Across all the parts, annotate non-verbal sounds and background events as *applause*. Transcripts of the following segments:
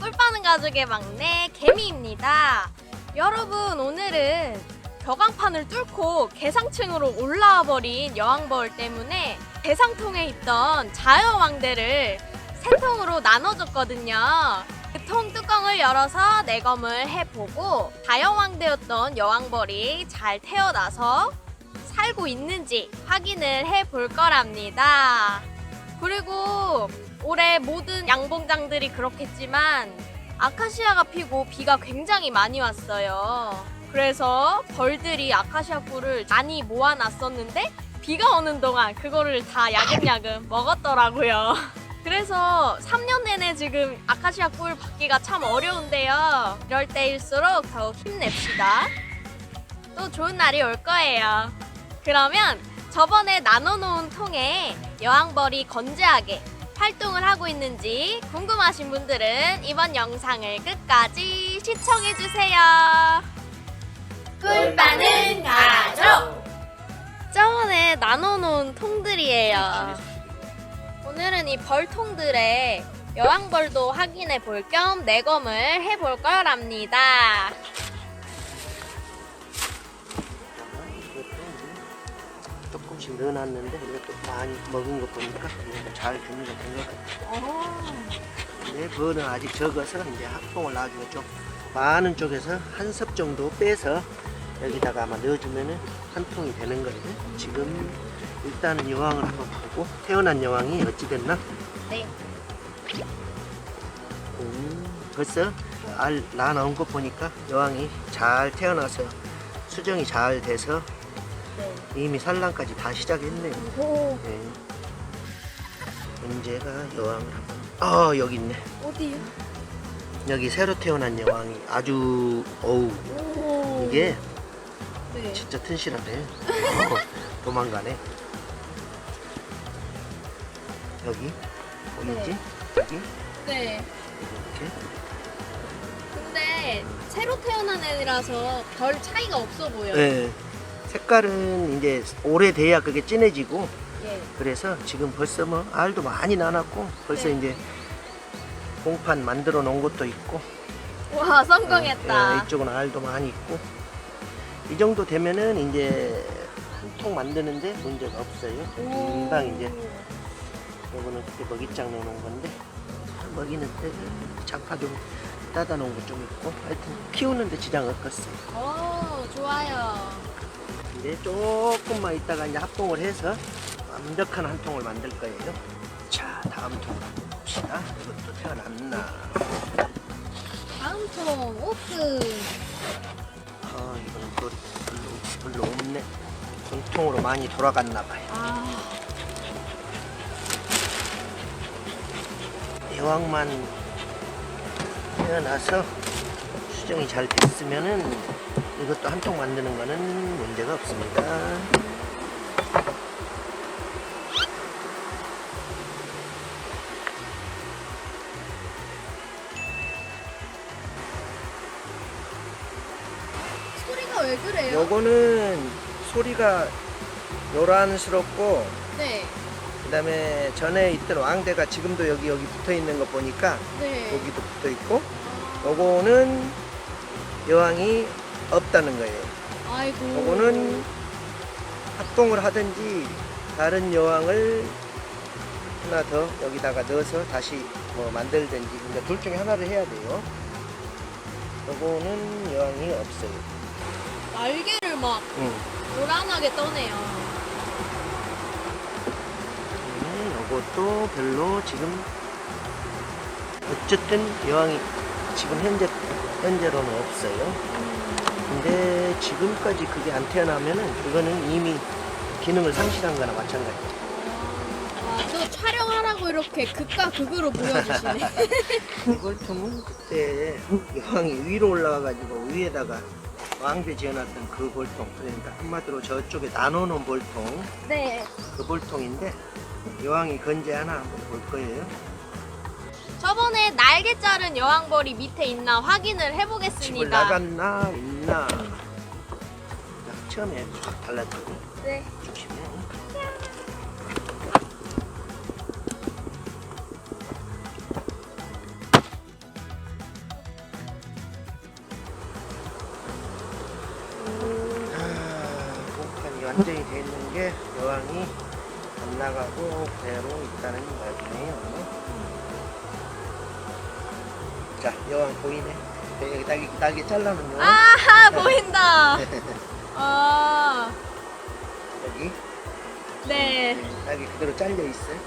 꿀빠는 가족의 막내 개미입니다. 여러분, 오늘은 벽광판을 뚫고 개상층으로 올라와 버린 여왕벌 때문에 개상통에 있던 자여왕대를 세 통으로 나눠줬거든요. 그 통 뚜껑을 열어서 내검을 해보고 자여왕대였던 여왕벌이 잘 태어나서 살고 있는지 확인을 해볼 거랍니다. 그리고 올해 모든 양봉장들이 그렇겠지만 아카시아가 피고 비가 굉장히 많이 왔어요. 그래서 벌들이 아카시아 꿀을 많이 모아놨었는데 비가 오는 동안 그거를 다 야금야금 *laughs* 먹었더라고요. *laughs* 그래서 3년 내내 지금 아카시아 꿀 받기가 참 어려운데요. 이럴 때일수록 더욱 힘냅시다. 또 좋은 날이 올 거예요. 그러면 저번에 나눠놓은 통에 여왕벌이 건재하게 활동을 하고 있는지 궁금하신 분들은 이번 영상을 끝까지 시청해주세요. 꿀빠는 가족! 저번에 나눠놓은 통들이에요. 오늘은 이 벌통들에 여왕벌도 확인해 볼 겸 내검을 해볼 거랍니다. 넣어놨는데 이것도 많이 먹은 거 보니까 잘 준비가 된 것 같아요. 근데 그거는 아직 적어서 이제 합봉을 나중에 좀 많은 쪽에서 한 섭 정도 빼서 여기다가 아마 넣어주면은 한 통이 되는 거예요. 지금 일단은 여왕을 한번 보고 태어난 여왕이 어찌 됐나? 네. 음, 벌써 알나 나온 거 보니까 여왕이 잘 태어나서 수정이 잘 돼서 네. 이미 산란까지 다 시작했네요. 오, 네. 문제가 여왕을 한번. 아 여기 있네. 어디요? 여기 새로 태어난 여왕이 아주 어우 오. 이게 네. 진짜 튼실하네. 어, *laughs* 도망가네. 여기 보이지? 네. 여기 네. 이렇게. 근데 새로 태어난 애라서 별 차이가 없어 보여요. 네. 색깔은 이제 오래돼야 그게 진해지고 예. 그래서 지금 벌써 뭐 알도 많이 나놨고 벌써 네. 이제 공판 만들어 놓은 것도 있고 와 성공했다. 예, 이쪽은 알도 많이 있고 이 정도 되면은 이제 한 통 만드는데 문제가 없어요. 금방 이제 요거는 그때 먹이장 넣어놓은 건데 먹이는 때 장파 좀 따다 놓은 거 좀 있고 하여튼 키우는데 지장 없겠어요. 오 좋아요. 이제 조금만 있다가 이제 합봉을 해서 완벽한 한 통을 만들 거예요. 자 다음 통 봅시다. 이것도 태어났나? 다음 통 오픈. 아 이거는 또 별로, 별로 없네. 공통으로 많이 돌아갔나 봐요. 아 대왕만 태어나서 수정이 잘 됐으면은 이것도 한 통 만드는 거는 문제가 없습니다. 소리가 왜 그래요? 요거는 소리가 요란스럽고 네. 그다음에 전에 있던 왕대가 지금도 여기 여기 붙어 있는 거 보니까 네. 여기도 붙어 있고 요거는 여왕이 없다는 거예요. 아이고. 요거는 합동을 하든지 다른 여왕을 하나 더 여기다가 넣어서 다시 뭐 만들든지 근데 둘 중에 하나를 해야 돼요. 요거는 여왕이 없어요. 날개를 막 응. 요란하게 떠네요. 음, 요것도 별로 지금 어쨌든 여왕이 지금 현재 현재로는 없어요. 근데 지금까지 그게 안 태어나면은 그거는 이미 기능을 상실한 거나 마찬가지죠. 와, 저 촬영하라고 이렇게 극과 극으로 보여주시네. *laughs* 이골통은 그때 여왕이 위로 올라가가지고 위에다가 왕대 지어놨던 그 볼통 그러니까 한마디로 저쪽에 나눠놓은 볼통 네. 그 볼통인데 여왕이 건재 하나 한번 볼 거예요. 저번에 날개 자른 여왕벌이 밑에 있나 확인을 집을 해보겠습니다. 나갔나 있나 민아 처음에 확 발라주고 네. 조심해 아, 공판이 완전히 돼 있는 게 여왕이 안 나가고 그대로 있다는 말이네요. 자, 여왕 보이네. 네, 여기 날개, 날개 잘라놓은 여왕. 아하 *laughs* 보인다. 어, 여기 네. 날개 그대로 잘려 있어요.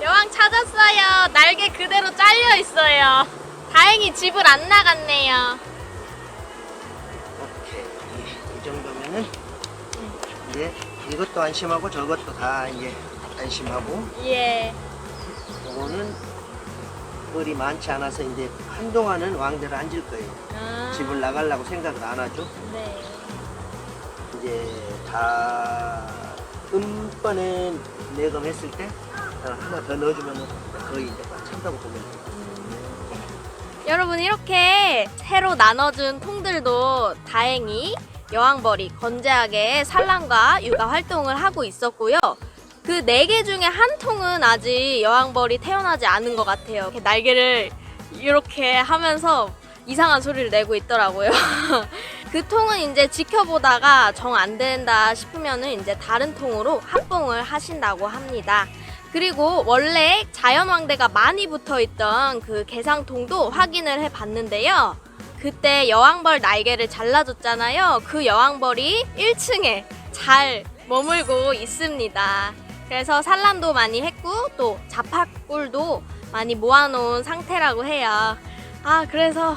여왕 찾았어요. 날개 그대로 잘려 있어요. 다행히 집을 안 나갔네요. 오케이. 이 정도면은 이제 이것도 안심하고 저것도 다 이제 안심하고 예. 요거는 벌이 많지 않아서 이제 한동안은 왕대로 앉을 거예요. 아, 집을 나가려고 생각을 안 하죠. 네. 이제 다 음번에 내검했을 때 어, 하나 더 넣어주면 거의 이제 꽉 찬다고 보면 돼요. 여러분 이렇게 새로 나눠준 통들도 다행히 여왕벌이 건재하게 산란과 육아 활동을 하고 있었고요. 그 네 개 중에 한 통은 아직 여왕벌이 태어나지 않은 것 같아요. 이렇게 날개를 이렇게 하면서 이상한 소리를 내고 있더라고요. *laughs* 그 통은 이제 지켜보다가 정 안 된다 싶으면은 이제 다른 통으로 합봉을 하신다고 합니다. 그리고 원래 자연왕대가 많이 붙어 있던 그 개상통도 확인을 해 봤는데요. 그때 여왕벌 날개를 잘라줬잖아요. 그 여왕벌이 1층에 잘 머물고 있습니다. 그래서 산란도 많이 했고 또 자파꿀도 많이 모아놓은 상태라고 해요. 아 그래서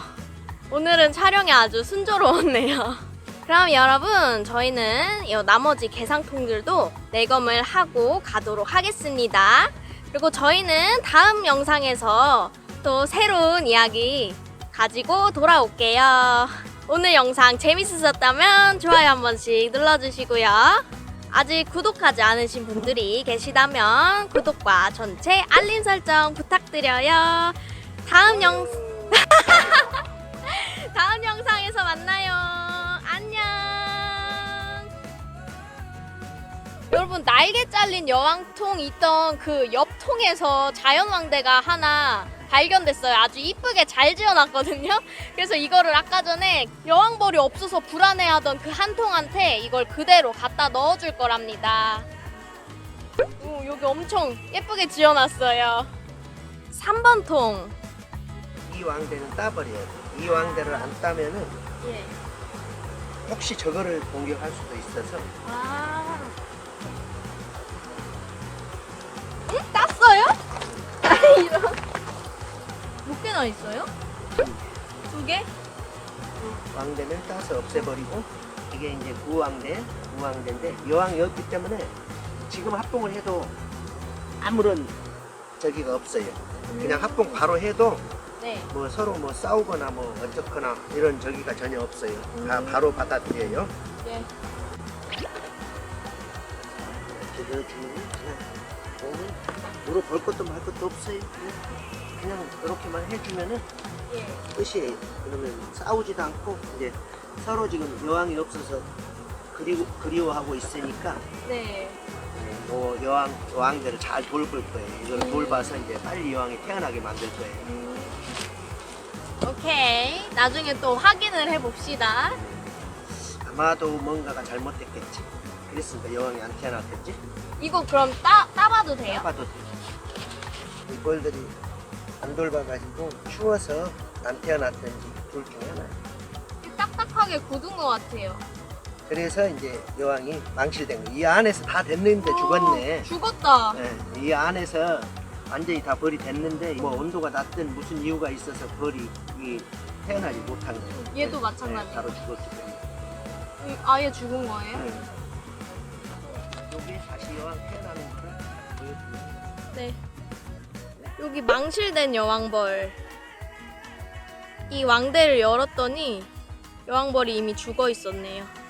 오늘은 촬영이 아주 순조로웠네요. *laughs* 그럼 여러분 저희는 이 나머지 개상통들도 내검을 하고 가도록 하겠습니다. 그리고 저희는 다음 영상에서 또 새로운 이야기 가지고 돌아올게요. 오늘 영상 재밌으셨다면 좋아요 한 번씩 눌러주시고요. 아직 구독하지 않으신 분들이 계시다면 구독과 전체 알림 설정 부탁드려요. 다음 영 *laughs* 다음 영상에서 만나요. 안녕. 여러분 날개 잘린 여왕통 있던 그 옆 통에서 자연왕대가 하나 발견됐어요. 아주 이쁘게 잘 지어놨거든요. 그래서 이거를 아까 전에 여왕벌이 없어서 불안해하던 그 한 통한테 이걸 그대로 갖다 넣어줄 거랍니다. 오, 여기 엄청 예쁘게 지어놨어요. 3번 통. 이 왕대는 따버려야 돼. 이 왕대를 안 따면은 예. 혹시 저거를 공격할 수도 있어서 아. 개나 있어요? 두 개? 왕대는 따서 없애버리고 이게 이제 구왕대, 구왕대인데 여왕이었기 때문에 지금 합봉을 해도 아무런 저기가 없어요. 그냥 합봉 바로 해도 네. 뭐 서로 뭐 싸우거나 뭐 어쩌거나 이런 저기가 전혀 없어요. 다 바로 받아들여요. 네. 이렇게 넣어주면 그냥 몸을 물어볼 것도 말 것도 없어요. 그냥, 그냥 이렇게만 해주면은 예. 끝이에요. 그러면 싸우지도 않고 이제 서로 지금 여왕이 없어서 그리고 그리워하고 있으니까 네. 뭐 여왕 여왕들을 잘 돌볼 거예요. 이걸 돌봐서 이제 빨리 여왕이 태어나게 만들 거예요. 오케이. 나중에 또 확인을 해봅시다. 아마도 뭔가가 잘못됐겠지. 그랬으니까 여왕이 안 태어났겠지. 이거 그럼 따, 따봐도 돼요? 봐도 돼. 이 벌들이 안 돌봐가지고 추워서 안 태어났든지 둘 중에 하나. 딱딱하게 굳은 것 같아요. 그래서 이제 여왕이 망실된 거. 이 안에서 다 됐는데 죽었네. 어, 죽었다. 네, 이 안에서 완전히 다 벌이 됐는데 뭐 온도가 낮든 무슨 이유가 있어서 벌이 이 태어나지 못한 거예요. 얘도 네, 마찬가지예요. 네, 바로 죽었기 때문에. 이- 아예 죽은 거예요? 네. 요게 다시 여왕 태어나는 거를 보여드립니다. 네. 여기 망실된 여왕벌. 이 왕대를 열었더니 여왕벌이 이미 죽어 있었네요.